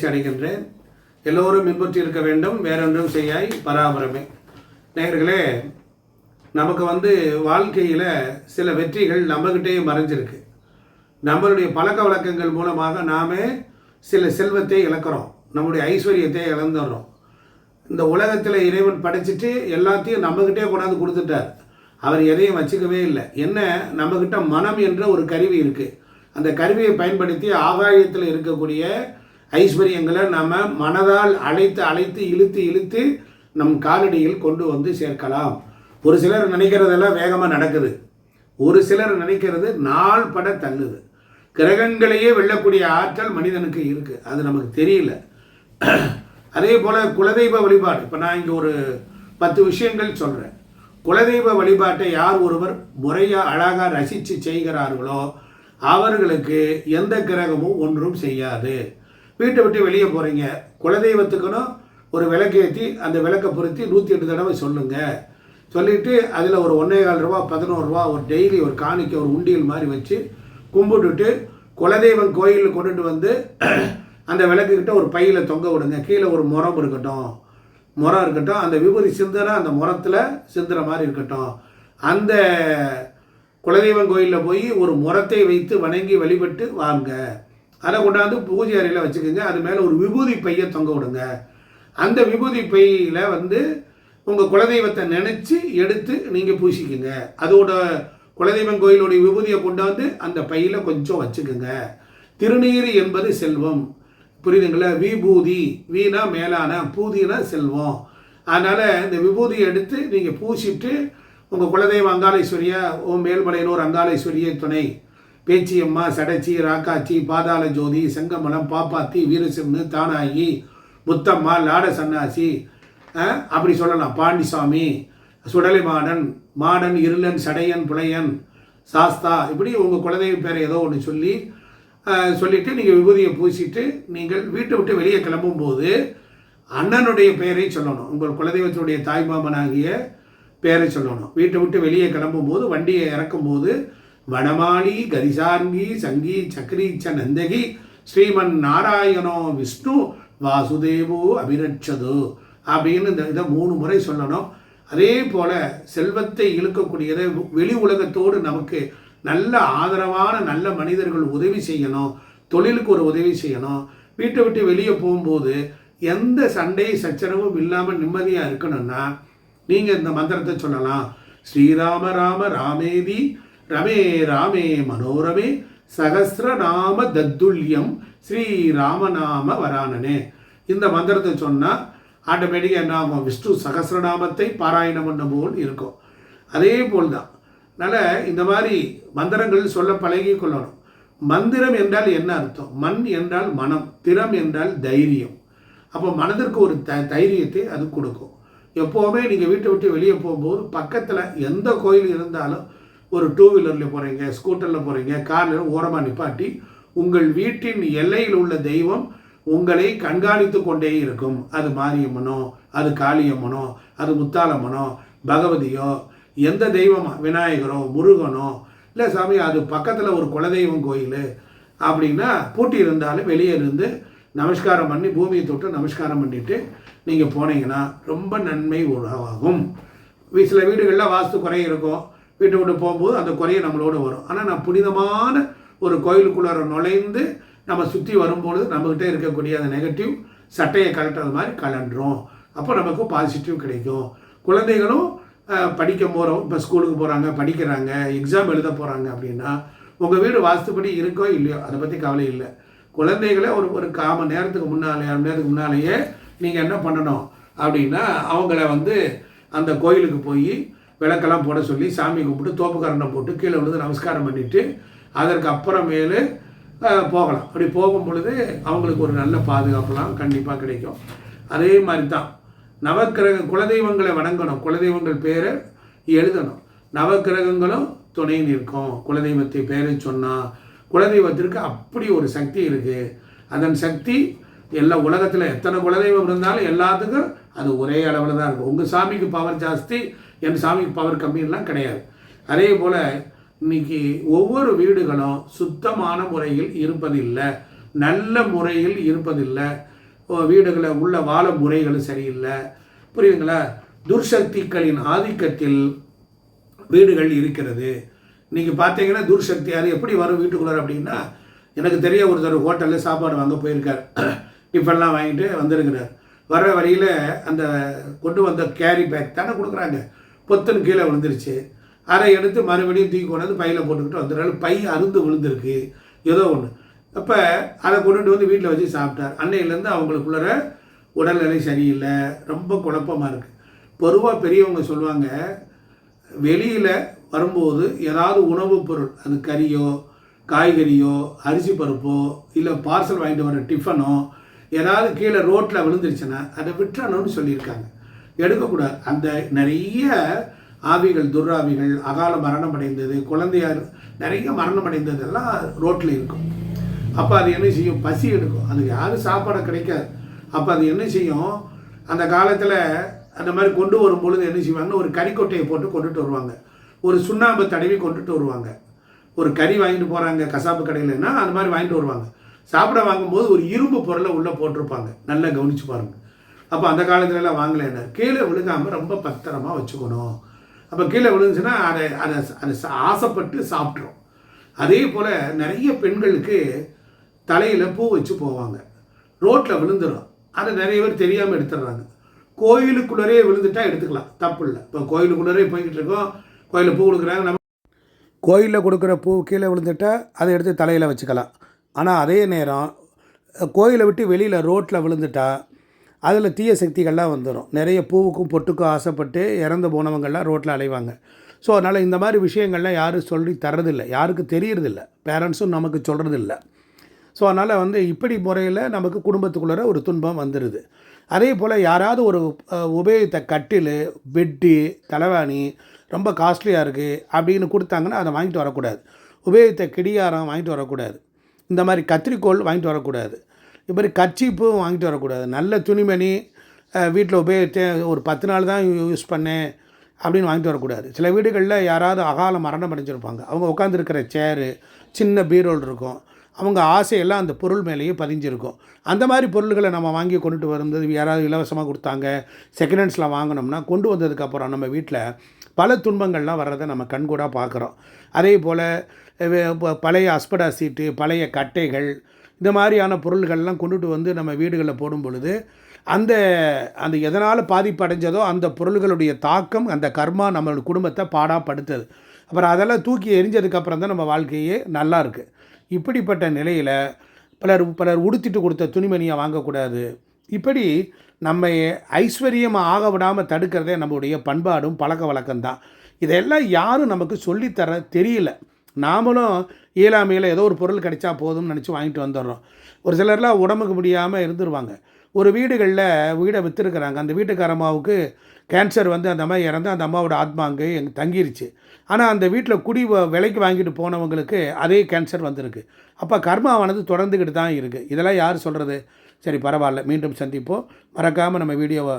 மகிழ்ச்சி அடைகின்றேன். எல்லோரும் பின்பற்றி இருக்க வேண்டும். வேறொன்றும் செய்யாய் பராபரமே. நேயர்களே நமக்கு வந்து வாழ்க்கையில் சில வெற்றிகள் நம்மகிட்டே மறைஞ்சிருக்கு. நம்மளுடைய பழக்க வழக்கங்கள் மூலமாக நாமே சில செல்வத்தை இழக்கிறோம். நம்முடைய ஐஸ்வர்யத்தை இழந்துடுறோம். இந்த உலகத்தில் இறைவன் படைச்சிட்டு எல்லாத்தையும் நம்மக்கிட்டே கொண்டாந்து கொடுத்துட்டார். அவர் எதையும் வச்சுக்கவே இல்லை. என்ன? நம்மக்கிட்ட மனம் என்ற ஒரு கருவி இருக்குது அந்த கருவியை பயன்படுத்தி ஆகாயத்தில் இருக்கக்கூடிய ஐஸ்வர்யங்களை நம்ம மனதால் அழைத்து அழைத்து இழுத்து இழுத்து நம் காலடியில் கொண்டு வந்து சேர்க்கலாம். ஒரு சிலர் நினைக்கிறதெல்லாம் வேகமாக நடக்குது. ஒரு சிலர் நினைக்கிறது நாள் பட தள்ளுது. கிரகங்களையே வெல்லக்கூடிய ஆற்றல் மனிதனுக்கு இருக்குது அது நமக்கு தெரியல. அதே போல் குலதெய்வ வழிபாடு. இப்போ நான் இங்கே ஒரு பத்து விஷயங்கள் சொல்கிறேன் குலதெய்வ வழிபாட்டை யார் ஒருவர் முறையாக அழகாக ரசித்து செய்கிறார்களோ அவர்களுக்கு எந்த கிரகமும் ஒன்றும் செய்யாது. வீட்டை விட்டு வெளியே போகிறீங்க குலதெய்வத்துக்குன்னு ஒரு விளக்கேற்றி அந்த விளக்கை பொருத்தி நூற்றி எட்டு தடவை சொல்லுங்கள் சொல்லிவிட்டு அதில் ஒரு ஒன்றே கால் ரூபா பதினோரு ரூபா ஒரு டெய்லி ஒரு காணிக்க ஒரு உண்டியல் மாதிரி வச்சு கும்பிட்டுட்டு குலதெய்வம் கோயிலில் கொண்டுட்டு வந்து அந்த விளக்குக்கிட்ட ஒரு பையில் தொங்க விடுங்க. கீழே ஒரு முறம் இருக்கட்டும். முறம் இருக்கட்டும். அந்த விபூதி சிந்தனை அந்த முறத்தில் சிந்துற மாதிரி இருக்கட்டும். அந்த குலதெய்வம் கோயிலில் போய் ஒரு முறத்தை வைத்து வணங்கி வழிபட்டு வாங்க. அதை கொண்டாந்து பூஜை அறையில் வச்சுக்கோங்க. அது மேலே ஒரு விபூதி பையை தொங்க விடுங்க. அந்த விபூதி பையில் வந்து உங்கள் குலதெய்வத்தை நினச்சி எடுத்து நீங்கள் பூசிக்குங்க. அதோட குலதெய்வம் கோயிலுடைய விபூதியை கொண்டாந்து அந்த பையில் கொஞ்சம் வச்சுக்கோங்க. திருநீர் என்பது செல்வம். புரியுதுங்களா? விபூதி. வீணா மேலான பூதினா செல்வம். அதனால் இந்த விபூதியை எடுத்து நீங்கள் பூசிட்டு உங்கள் குலதெய்வம் அங்காளேஸ்வரியா ஓ மேல்மலையனூர் அங்காளேஸ்வரியை துணை. பேச்சியம்மா சடச்சி ராக்காச்சி பாதாள ஜோதி செங்கமலம் பாப்பாத்தி வீரசிம்மு தானாயி முத்தம்மா லாட சன்னாசி அப்படி சொல்லலாம். பாண்டிசாமி சுடலை மாடன் மாடன் இருளன் சடையன் புலையன் சாஸ்தா இப்படி உங்கள் குலதெய்வ பேரை ஏதோ ஒன்று சொல்லி சொல்லிவிட்டு நீங்கள் விபூதியை பூசிட்டு நீங்கள் வீட்டை விட்டு வெளியே கிளம்பும்போது அண்ணனுடைய பெயரை சொல்லணும். உங்கள் குலதெய்வத்தினுடைய தாய்மாமனாகிய பெயரை சொல்லணும். வீட்டை விட்டு வெளியே கிளம்பும்போது வண்டியை இறக்கும்போது வனமாளி கரிசாங்கி சங்கி சக்ரீச்ச நந்தகி ஸ்ரீமன் நாராயணோ விஷ்ணு வாசுதேவோ அபிரட்சது அப்படின்னு இந்த இதை மூணு முறை சொல்லணும். அதே போல் செல்வத்தை இழுக்கக்கூடியதை வெளி உலகத்தோடு நமக்கு நல்ல ஆதரவான நல்ல மனிதர்கள் உதவி செய்யணும். தொழிலுக்கு ஒரு உதவி செய்யணும். வீட்டை விட்டு வெளியே போகும்போது எந்த சண்டை சச்சரவும் இல்லாமல் நிம்மதியாக இருக்கணும்னா நீங்கள் இந்த மந்திரத்தை சொல்லலாம். ஸ்ரீராம ராம ராமேதி ரமே ராமே மனோரமே சகசிரநாம தத்துல்யம் ஸ்ரீராமநாம வரானனே. இந்த மந்திரத்தை சொன்னால் ஆட்டோமேட்டிக்காக என்ன ஆகும்? விஷ்ணு சகசிரநாமத்தை பாராயணம் பண்ண போல் இருக்கும். அதே போல் தான் அதனால் இந்த மாதிரி மந்திரங்கள் சொல்ல பழகி கொள்ளணும். மந்திரம் என்றால் என்ன அர்த்தம்? மண் என்றால் மனம் திறம் என்றால் தைரியம். அப்போ மனதிற்கு ஒரு த தைரியத்தை அது கொடுக்கும். எப்போவுமே நீங்கள் வீட்டை விட்டு வெளியே போகும்போது பக்கத்தில் எந்த கோயில் இருந்தாலும் ஒரு டூ வீலரில் போகிறீங்க ஸ்கூட்டரில் போகிறீங்க காரில் ஓரமாக நிப்பாட்டி உங்கள் வீட்டின் எல்லையில் உள்ள தெய்வம் உங்களை கண்காணித்து கொண்டே இருக்கும். அது மாரியம்மனோ அது காளியம்மனோ அது முத்தாலம்மனோ பகவதியோ எந்த தெய்வமா விநாயகரோ முருகனோ இல்லை சாமி அது பக்கத்தில் ஒரு குலதெய்வம் கோயில் அப்படின்னா பூட்டி இருந்தாலும் வெளியே இருந்து நமஸ்காரம் பண்ணி பூமியை தொட்டு நமஸ்காரம் பண்ணிவிட்டு நீங்கள் போனீங்கன்னா ரொம்ப நன்மை உருவாகும் சில வீடுகளில் வாஸ்து குறை இருக்கும். வீட்டை விட்டு போகும்போது அந்த குறையை நம்மளோட வரும். ஆனால் நான் புனிதமான ஒரு கோயிலுக்குள்ளார நுழைந்து நம்ம சுற்றி வரும்பொழுது நம்மக்கிட்ட இருக்கக்கூடிய அந்த நெகட்டிவ் சட்டையை கலட்டுறது மாதிரி கலண்டுறோம் அப்போ நமக்கு பாசிட்டிவ் கிடைக்கும். குழந்தைகளும் படிக்க போகிறோம் இப்போ ஸ்கூலுக்கு போகிறாங்க படிக்கிறாங்க எக்ஸாம் எழுத போகிறாங்க அப்படின்னா உங்கள் வீடு வாஸ்துப்படி இருக்கோ இல்லையோ அதை பற்றி கவலை இல்லை. குழந்தைகளை ஒரு ஒரு காம நேரத்துக்கு முன்னாலே அரை நேரத்துக்கு முன்னாலேயே நீங்கள் என்ன பண்ணணும் அப்படின்னா அவங்கள வந்து அந்த கோயிலுக்கு போய் விளக்கெல்லாம் போட சொல்லி சாமி கும்பிட்டு தோப்புக்கரண்டை போட்டு கீழே விழுந்து நமஸ்காரம் பண்ணிவிட்டு அதற்கு அப்புறமேலு போகலாம். அப்படி போகும் பொழுது அவங்களுக்கு ஒரு நல்ல பாதுகாப்புலாம் கண்டிப்பாக கிடைக்கும். அதே மாதிரி தான் நவக்கிரக குலதெய்வங்களை வணங்கணும். குலதெய்வங்கள் பேரை எழுதணும். நவக்கிரகங்களும் துணை நிற்கும். குலதெய்வத்தை பேரை சொன்னால் குலதெய்வத்திற்கு அப்படி ஒரு சக்தி இருக்குது அதன் சக்தி எல்லா உலகத்தில் எத்தனை குலதெய்வம் இருந்தாலும் எல்லாத்துக்கும் அது ஒரே அளவில் தான் இருக்கும். உங்கள் சாமிக்கு பவர் ஜாஸ்தி என் சாமிக்கு பவர் கம்மின்லாம் கிடையாது. அதே போல் இன்னைக்கு ஒவ்வொரு வீடுகளும் சுத்தமான முறையில் இருப்பதில்லை. நல்ல முறையில் இருப்பதில்லை. வீடுகளை உள்ள வாழ முறைகள் சரியில்லை. புரியுதுங்களா? துர்சக்திகளின் ஆதிக்கத்தில் வீடுகள் இருக்கிறது. நீங்கள் பார்த்தீங்கன்னா துர்சக்தி அது எப்படி வரும் வீட்டுக்குள்ளார் அப்படின்னா எனக்கு தெரிய ஒருத்தர் ஹோட்டலில் சாப்பாடு வாங்க போயிருக்கார். டிஃபன்லாம் வாங்கிட்டு வந்திருக்கிறார். வர வழியில் அந்த கொண்டு வந்த கேரி பேக் தானே கொடுக்குறாங்க. பொத்துன்னு கீழே விழுந்துருச்சு. அதை எடுத்து மறுபடியும் தூக்கி கொண்டு வந்து பையில் போட்டுக்கிட்டு வந்துடுறாரு. பை அருந்து விழுந்திருக்கு. ஏதோ ஒன்று அப்போ அதை கொண்டுட்டு வந்து வீட்டில் வச்சு சாப்பிட்டார். அன்னையிலேருந்து அவங்களுக்குள்ளார உடல்நிலை சரியில்லை. ரொம்ப குழப்பமாக இருக்குது பொதுவாக பெரியவங்க சொல்லுவாங்க வெளியில் வரும்போது ஏதாவது உணவுப் பொருள் அது கறியோ காய்கறியோ அரிசி பருப்போ இல்லை பார்சல் வாங்கிட்டு வர டிஃபனோ ஏதாவது கீழே ரோட்டில் விழுந்துருச்சுன்னா அதை விட்டுறணும்னு சொல்லியிருக்காங்க. எடுக்கக்கூடாது. அந்த நிறைய ஆவிகள் துர்ராவிகள் அகால மரணம் அடைந்தது குழந்தையார் நிறைய மரணம் அடைந்ததெல்லாம் ரோட்டில் இருக்கும். அப்போ அது என்ன செய்யும்? பசி எடுக்கும். அதுக்கு யாரும் சாப்பாடு கிடைக்காது. அப்போ அது என்ன செய்யும்? அந்த காலத்தில் அந்த மாதிரி கொண்டு வரும் பொழுது என்ன செய்வாங்கன்னு ஒரு கறிக்கொட்டையை போட்டு கொண்டுட்டு வருவாங்க. ஒரு சுண்ணாம்பு தடவி கொண்டுட்டு வருவாங்க. ஒரு கறி வாங்கிட்டு போகிறாங்க கசாப்பு கடையிலன்னா அந்த மாதிரி வாங்கிட்டு வருவாங்க. சாப்பிட வாங்கும்போது ஒரு இரும்பு பொருளை உள்ளே போட்டிருப்பாங்க. நல்லா கவனிச்சு பாருங்கள் அப்போ அந்த காலத்துலலாம் வாங்கலைன்னா கீழே விழுகாமல் ரொம்ப பத்திரமா வச்சுக்கணும். அப்போ கீழே விழுந்துச்சுன்னா அதை அதை அதை சா- ஆசைப்பட்டு சாப்பிட்றோம் அதே போல் நிறைய பெண்களுக்கு தலையில் பூ வச்சு போவாங்க. ரோட்டில் விழுந்துடும் அதை நிறைய பேர் தெரியாமல் எடுத்துடுறாங்க. கோயிலுக்குள்ளரே விழுந்துட்டா எடுத்துக்கலாம். தப்பு இல்லை. இப்போ கோயிலுக்குள்ளரே போய்கிட்டு இருக்கோம். கோயிலில் பூ கொடுக்குறாங்க. நம்ம கோயிலில் கொடுக்குற பூ கீழே விழுந்துட்டா அதை எடுத்து தலையில் வச்சுக்கலாம். ஆனால் அதே நேரம் கோயிலை விட்டு வெளியில் ரோட்டில் விழுந்துட்டா அதில் தீய சக்திகள்லாம் வந்துடும் நிறைய பூவுக்கும் பொட்டுக்கும் ஆசைப்பட்டு இறந்து போனவங்கள்லாம் ரோட்டில் அலைவாங்க. ஸோ அதனால் இந்த மாதிரி விஷயங்கள்லாம் யாரும் சொல்லி தரதில்லை யாருக்கும் தெரியறதில்ல. பேரண்ட்ஸும் நமக்கு சொல்கிறதில்ல ஸோ அதனால் வந்து இப்படி முறையில் நமக்கு குடும்பத்துக்குள்ளே ஒரு துன்பம் வந்துடுது அதே போல் யாராவது ஒரு உபயோகித்த கட்டில் பெட்டு தலைவாணி ரொம்ப காஸ்ட்லியாக இருக்குது அப்படின்னு கொடுத்தாங்கன்னா அதை வாங்கிட்டு வரக்கூடாது. உபயோகித்த கிடியாரம் வாங்கிட்டு வரக்கூடாது. இந்த மாதிரி கத்திரிக்கோள் வாங்கிட்டு வரக்கூடாது. இது மாதிரி கர்ச்சீப்பும் வாங்கிட்டு வரக்கூடாது. நல்ல துணிமணி வீட்டில் உபயோகித்தேன் ஒரு பத்து நாள் தான் யூஸ் பண்ணேன் அப்படின்னு வாங்கிட்டு வரக்கூடாது. சில வீடுகளில் யாராவது அகால மரணம் அடைஞ்சிருப்பாங்க. அவங்க உட்காந்துருக்கிற சேரு சின்ன பீரோல் இருக்கும். அவங்க ஆசையெல்லாம் அந்த பொருள் மேலேயே பதிஞ்சிருக்கும். அந்த மாதிரி பொருள்களை நம்ம வாங்கி கொண்டுட்டு வரும்போது யாராவது இலவசமாக கொடுத்தாங்க செகண்ட் ஹேண்ட்ஸில் வாங்கினோம்னா கொண்டு வந்ததுக்கப்புறம் நம்ம வீட்டில் பல துன்பங்கள்லாம் வர்றதை நம்ம கண்கூடாக பார்க்குறோம். அதே போல் பழைய அஸ்படா சீட்டு பழைய கட்டைகள் இந்த மாதிரியான பொருள்கள்லாம் கொண்டுட்டு வந்து நம்ம வீடுகளில் போடும் பொழுது அந்த அந்த எதனால் பாதிப்படைஞ்சதோ அந்த பொருள்களுடைய தாக்கம் அந்த கர்மா நம்மளோட குடும்பத்தை பாடாப்படுத்துது. அப்புறம் அதெல்லாம் தூக்கி எரிஞ்சதுக்கப்புறம் தான் நம்ம வாழ்க்கையே நல்லா இருக்குது இப்படிப்பட்ட நிலையில் பலர் பலர் உடுத்திட்டு கொடுத்த துணிமணியை வாங்கக்கூடாது. இப்படி நம்ம ஐஸ்வர்யமாக ஆக விடாமல் தடுக்கிறதே நம்மளுடைய பண்பாடும் பழக்க வழக்கம்தான். இதெல்லாம் யாரும் நமக்கு சொல்லித்தர தெரியல. நாமளும் இயலாமையில் ஏதோ ஒரு பொருள் கிடைச்சா போதும்னு நினச்சி வாங்கிட்டு வந்துடுறோம். ஒரு சிலர்லாம் உடம்புக்கு முடியாமல் இருந்துருவாங்க. ஒரு வீடுகளில் வீடை விற்றுருக்குறாங்க அந்த வீட்டுக்கார அம்மாவுக்கு கேன்சர் வந்து அந்த அம்மா இறந்து அந்த அம்மாவோட ஆத்மா அங்கே எங்கே தங்கிருச்சு. ஆனால் அந்த வீட்டில் குடி வ- விலைக்கு வாங்கிட்டு போனவங்களுக்கு அதே கேன்சர் வந்திருக்கு. அப்போ கர்மாவானது தொடர்ந்துக்கிட்டு தான் இருக்குது இதெல்லாம் யார் சொல்கிறது சரி பரவாயில்ல. மீண்டும் சந்திப்போம். மறக்காமல் நம்ம வீடியோவை